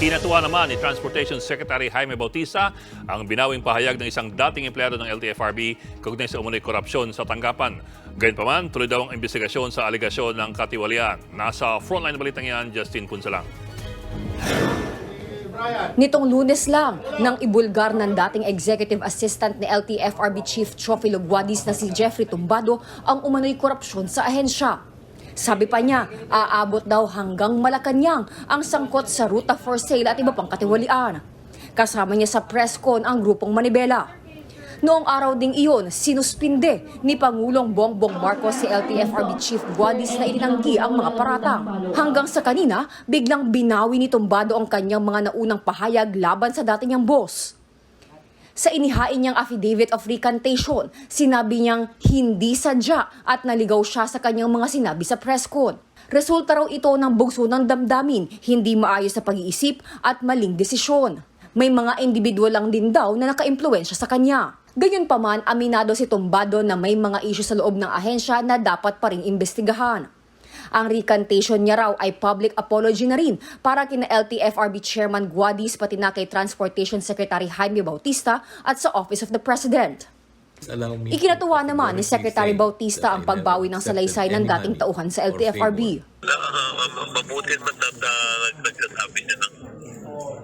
Kinatuwa naman ni Transportation Secretary Jaime Bautista ang binawing pahayag ng isang dating empleyado ng LTFRB kaugnay sa umunoy korupsyon sa tanggapan. Gayunpaman, tuloy daw ang investigasyon sa aligasyon ng katiwalian. Nasa frontline balitang yan, Justin Punsalang. Nitong lunes lang, nang ibulgar ng dating executive assistant ni LTFRB Chief Chofilo Guadis na si Jeffrey Tumbado ang umano'y korupsyon sa ahensya. Sabi pa niya, aabot daw hanggang Malacanang ang sangkot sa ruta for sale at iba pang katiwalian. Kasama niya sa press con ang grupong Manibela. Noong araw ding iyon, sinuspinde ni Pangulong Bongbong Marcos si LTFRB Chief Guadis na itinanggi ang mga paratang. Hanggang sa kanina, biglang binawi ni Tumbado ang kanyang mga naunang pahayag laban sa dating niyang boss. Sa inihain niyang affidavit of recantation, sinabi niyang hindi sadya at naligaw siya sa kanyang mga sinabi sa press con. Resulta raw ito ng bugso ng damdamin, hindi maayos sa pag-iisip at maling desisyon. May mga individual lang din daw na nakaimpluwensya sa kanya. Gayunpaman, aminado si Tumbado na may mga issue sa loob ng ahensya na dapat pa rin imbestigahan. Ang recantation niya raw ay public apology na rin para kina LTFRB Chairman Guadis pati na kay Transportation Secretary Jaime Bautista at sa Office of the President. Ikinatuwa naman ni Secretary Bautista ang pagbawi ng salaysay ng dating tauhan sa LTFRB. mabuti na na, nagsasabi niya ng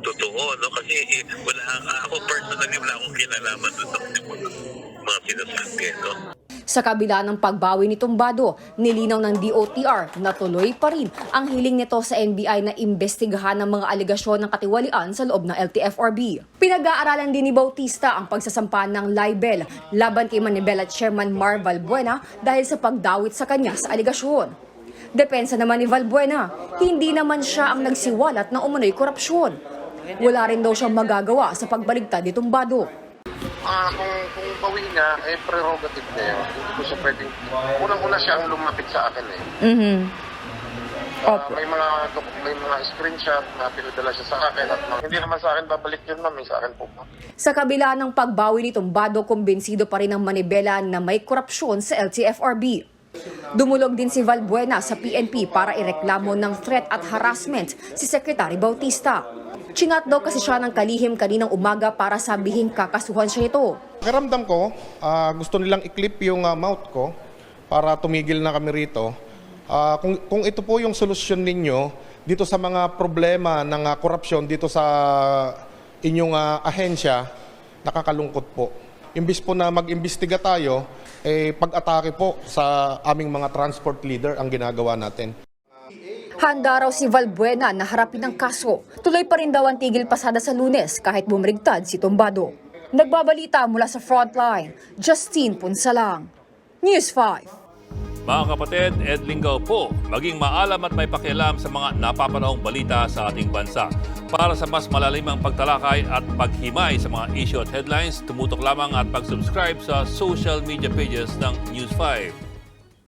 totoo, no? Kasi eh, wala, ako personally wala akong kinalaman doon sa mga, mga sinasabi, no? Sa kabila ng pagbawi ni Tumbado, nilinaw ng DOTR na tuloy pa rin ang hiling nito sa NBI na imbestigahan ng mga aligasyon ng katiwalian sa loob ng LTFRB. Pinag-aaralan din ni Bautista ang pagsasampa ng libel laban kay Manibela Chairman Mar Valbuena dahil sa pagdawit sa kanya sa aligasyon. Depensa naman ni Valbuena, hindi naman siya ang nagsiwalat ng umunoy korupsyon. Wala rin daw siyang magagawa sa pagbaligtad ni Tumbado. Ah, kung kung bawi niya, eh prerogative niya yun. Hindi ko siya pwedeng... Unang-una siya ang lumapit sa akin eh. Mhm. Ah, may mga may mga screenshot na pinadala siya sa akin at mga- hindi naman sa akin babalik yun ma'am, eh, sa akin po. Sa kabila ng pagbawi ni Tumbado, kumbinsido pa rin ang Manibela na may korupsyon sa LTFRB. Dumulog din si Valbuena sa PNP para ireklamo ng threat at harassment si Secretary Bautista. Chinat daw kasi siya ng kalihim kaninang umaga para sabihin kakasuhan siya nito. Pakiramdam ko, ah, gusto nilang i-clip yung ah, mouth ko para tumigil na kami rito. Ah, kung, kung ito po yung solusyon ninyo dito sa mga problema ng ah, korupsyon dito sa inyong ah, ahensya, nakakalungkot po. Imbis po na mag-imbestiga tayo, eh, pag-atake po sa aming mga transport leader ang ginagawa natin. Handa raw si Valbuena na harapin ang kaso. Tuloy pa rin daw ang tigil pasada sa lunes kahit bumrigtad si Tumbado. Nagbabalita mula sa frontline, Justine Punsalang. News 5. Mga kapatid, Ed Lingaw po, maging maalam at may pakialam sa mga napapanahong balita sa ating bansa. Para sa mas malalimang pagtalakay at paghimay sa mga issue at headlines, tumutok lamang at pag-subscribe sa social media pages ng News 5.